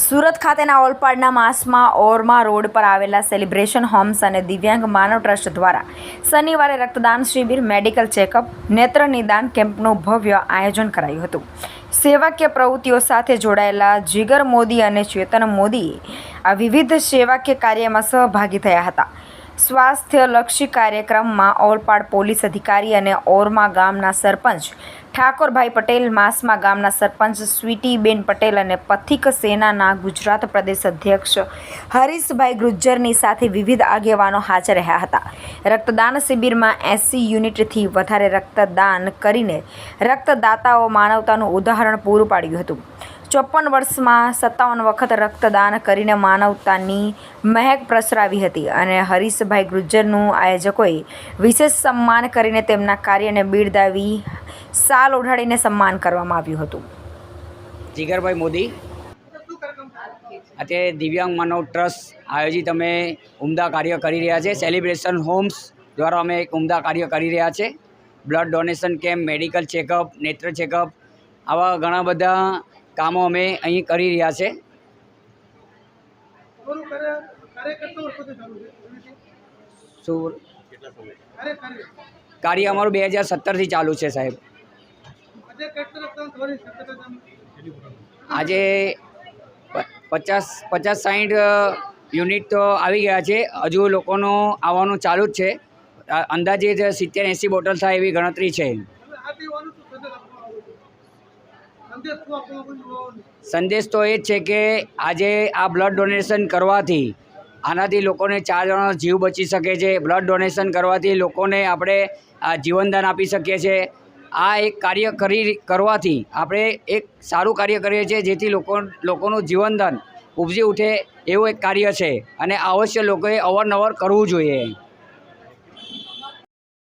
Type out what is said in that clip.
સુરત ખાતેના ઓલપાડના માસમાં ઓરમા રોડ પર આવેલા સેલિબ્રેશન હોમ્સ અને દિવ્યાંગ માનવ ટ્રસ્ટ દ્વારા શનિવારે રક્તદાન શિબિર, મેડિકલ ચેકઅપ, નેત્ર નિદાન કેમ્પનું ભવ્ય આયોજન કરાયું હતું. સેવાકીય પ્રવૃત્તિઓ સાથે જોડાયેલા જીગર મોદી અને ચેતન મોદીએ આ વિવિધ સેવાકીય કાર્યમાં સહભાગી થયા હતા. સ્વાસ્થ્યલક્ષી કાર્યક્રમમાં ઓલપાડ પોલીસ અધિકારી અને ઓરમા ગામના સરપંચ ઠાકોરભાઈ પટેલ, માસમા ગામના સરપંચ સ્વીટીબેન પટેલ અને પથિક સેનાના ગુજરાત પ્રદેશ અધ્યક્ષ હરીશભાઈ ગુજ્જરની સાથે વિવિધ આગેવાનો હાજર રહ્યા હતા. રક્તદાન શિબિરમાં એંસી યુનિટથી વધારે રક્તદાન કરીને રક્તદાતાઓ માનવતાનું ઉદાહરણ પૂરું પાડ્યું હતું. ચોપન વર્ષમાં સત્તાવન વખત રક્તદાન કરીને માનવતાની મહેક પ્રસરાવી હતી અને હરીશભાઈ ગુર્જરનું આયોજકોએ વિશેષ સન્માન કરીને તેમના કાર્યને બિરદાવી સાલ ઓઢાડીને સન્માન કરવામાં આવ્યું હતું. જીગરભાઈ મોદી, અત્યારે દિવ્યાંગ માનવ ટ્રસ્ટ આયોજિત અમે ઉમદા કાર્ય કરી રહ્યા છે. સેલિબ્રેશન હોમ્સ દ્વારા અમે એક ઉમદા કાર્ય કરી રહ્યા છે. Blood donation camp medical checkup નેત્ર ચેકઅપ આવા ઘણા બધા કામો અમે અહીં કરી રહ્યા છે. શું કાર્ય અમારું બે હજાર સત્તરથી ચાલુ છે સાહેબ. આજે પચાસ પચાસ સાઠ યુનિટ તો આવી ગયા છે. હજુ લોકોનું આવવાનું ચાલુ જ છે. અંદાજે સિત્તેર એંસી બોટલ થાય એવી ગણતરી છે હવે આ દેવાનું શું સંદેશ આપવામાં આવે છે સંદેશ શું આપવામાં આવે છે યુવાઓને સંદેશ તો એ જ છે કે આજે આ બ્લડ ડોનેશન કરવાથી આનાથી લોકોને ચાર જણાનો જીવ બચી શકે છે. બ્લડ ડોનેશન કરવાથી લોકોને આપણે આ જીવનદાન આપી શકીએ છીએ આ એક કાર્ય કરી કરવાથી આપણે એક સારું કાર્ય કરીએ છીએ જેથી લોકો લોકોનું જીવનદાન ઉપજી ઉઠે એવું એક કાર્ય છે અને અવશ્ય લોકોએ અવારનવાર કરવું જોઈએ.